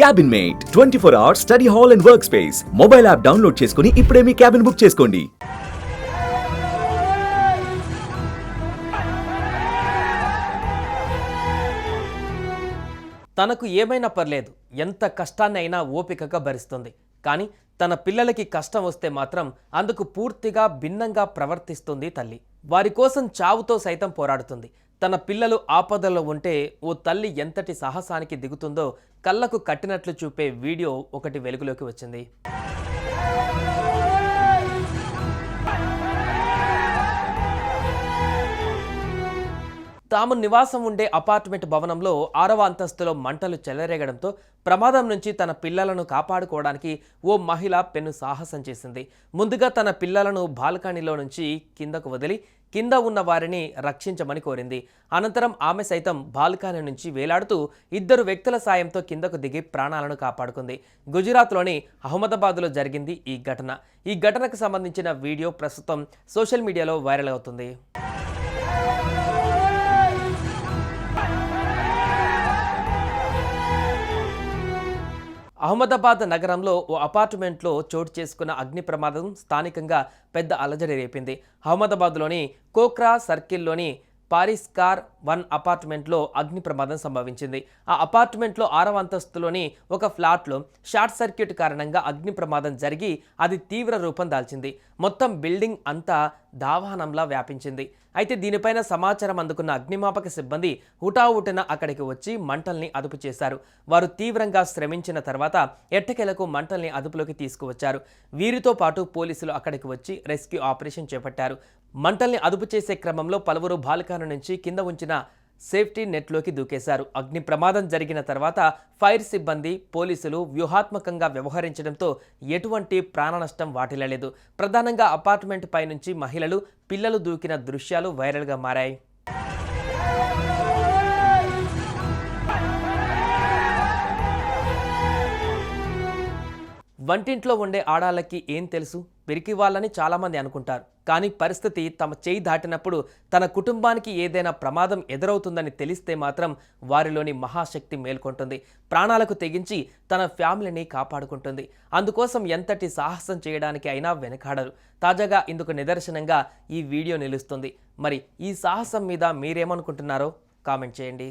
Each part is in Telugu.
Cabin mate twenty four hours study hall and work space mobile app download చేసుకుని ఇప్పుడే మీ క్యాబిన్ బుక్ చేసుకోండి. తనకు ఏమైనా పర్లేదు ఎంత కష్టాన్ని అయినా ఓపికగా భరిస్తుంది. కానీ తన పిల్లలకి కష్టం వస్తే మాత్రం అందుకు పూర్తిగా భిన్నంగా ప్రవర్తిస్తుంది తల్లి. వారి కోసం చావుతో సైతం పోరాడుతుంది. తన పిల్లలు ఆపదలో ఉంటే ఓ తల్లి ఎంతటి సాహసానికి దిగుతుందో కళ్ళకు కట్టినట్లు చూపే వీడియో ఒకటి వెలుగులోకి వచ్చింది. తాము నివాసం ఉండే అపార్ట్మెంట్ భవనంలో ఆరవ అంతస్తులో మంటలు చెలరేగడంతో ప్రమాదం నుంచి తన పిల్లలను కాపాడుకోవడానికి ఓ మహిళ పెను సాహసం చేసింది. ముందుగా తన పిల్లలను బాల్కనీలో నుంచి కిందకు వదిలి కింద ఉన్న వారిని రక్షించమని కోరింది. అనంతరం ఆమె సైతం బాల్కనీ నుంచి వేలాడుతూ ఇద్దరు వ్యక్తుల సాయంతో కిందకు దిగి ప్రాణాలను కాపాడుకుంది. గుజరాత్లోని అహ్మదాబాద్లో జరిగింది ఈ ఘటన. ఈ ఘటనకు సంబంధించిన వీడియో ప్రస్తుతం సోషల్ మీడియాలో వైరల్ అవుతుంది. అహ్మదాబాద్ నగరంలో ఓ అపార్ట్మెంట్లో చోటు చేసుకున్న అగ్ని ప్రమాదం స్థానికంగా పెద్ద అలజడి రేపింది. అహ్మదాబాద్లోని కోక్రా సర్కిల్లోని పారిస్ కార్ వన్ అపార్ట్మెంట్లో అగ్ని ప్రమాదం సంభవించింది. ఆ అపార్ట్మెంట్లో ఆరవ అంతస్తులోని ఒక ఫ్లాట్లో షార్ట్ సర్క్యూట్ కారణంగా అగ్ని ప్రమాదం జరిగి అది తీవ్ర రూపం దాల్చింది. మొత్తం బిల్డింగ్ అంతా దావానంలా వ్యాపించింది. అయితే దీనిపైన సమాచారం అందుకున్న అగ్నిమాపక సిబ్బంది హుటాహుటిన అక్కడికి వచ్చి మంటల్ని అదుపు చేశారు. వారు తీవ్రంగా శ్రమించిన తర్వాత ఎట్టకెలకు మంటల్ని అదుపులోకి తీసుకువచ్చారు. వీరితో పాటు పోలీసులు అక్కడికి వచ్చి రెస్క్యూ ఆపరేషన్ చేపట్టారు. మంటల్ని అదుపు చేసే క్రమంలో పలువురు బాలికాను నుంచి కింద ఉంచిన సేఫ్టీ నెట్లోకి దూకేశారు. అగ్ని ప్రమాదం జరిగిన తర్వాత ఫైర్ సిబ్బంది పోలీసులు వ్యూహాత్మకంగా వ్యవహరించడంతో ఎటువంటి ప్రాణ నష్టం వాటిల్లలేదు. ప్రధానంగా అపార్ట్మెంట్ పై నుంచి మహిళలు పిల్లలు దూకిన దృశ్యాలు వైరల్గా మారాయి. వంటింట్లో ఉండే ఆడాళ్ళకి ఏం తెలుసు? పిరికి వాళ్ళని చాలామంది అనుకుంటారు. కానీ పరిస్థితి తమ చేయి దాటినప్పుడు తన కుటుంబానికి ఏదైనా ప్రమాదం ఎదురవుతుందని తెలిస్తే మాత్రం వారిలోని మహాశక్తి మేల్కొంటుంది. ప్రాణాలకు తెగించి తన ఫ్యామిలీని కాపాడుకుంటుంది. అందుకోసం ఎంతటి సాహసం చేయడానికి అయినా వెనకాడరు. తాజాగా ఇందుకు నిదర్శనంగా ఈ వీడియో నిలుస్తుంది. మరి ఈ సాహసం మీద మీరేమనుకుంటున్నారో కామెంట్ చేయండి.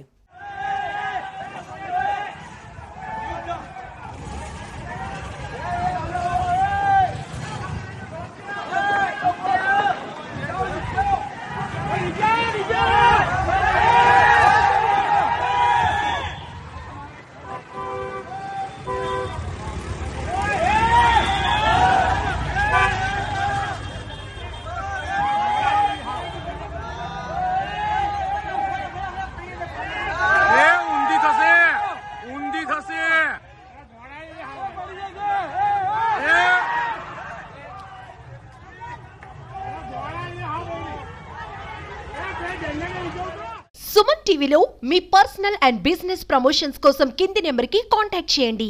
సుమన్ టీవీలో మీ పర్సనల్ అండ్ బిజినెస్ ప్రమోషన్స్ కోసం కింది నెంబర్కి కాంటాక్ట్ చేయండి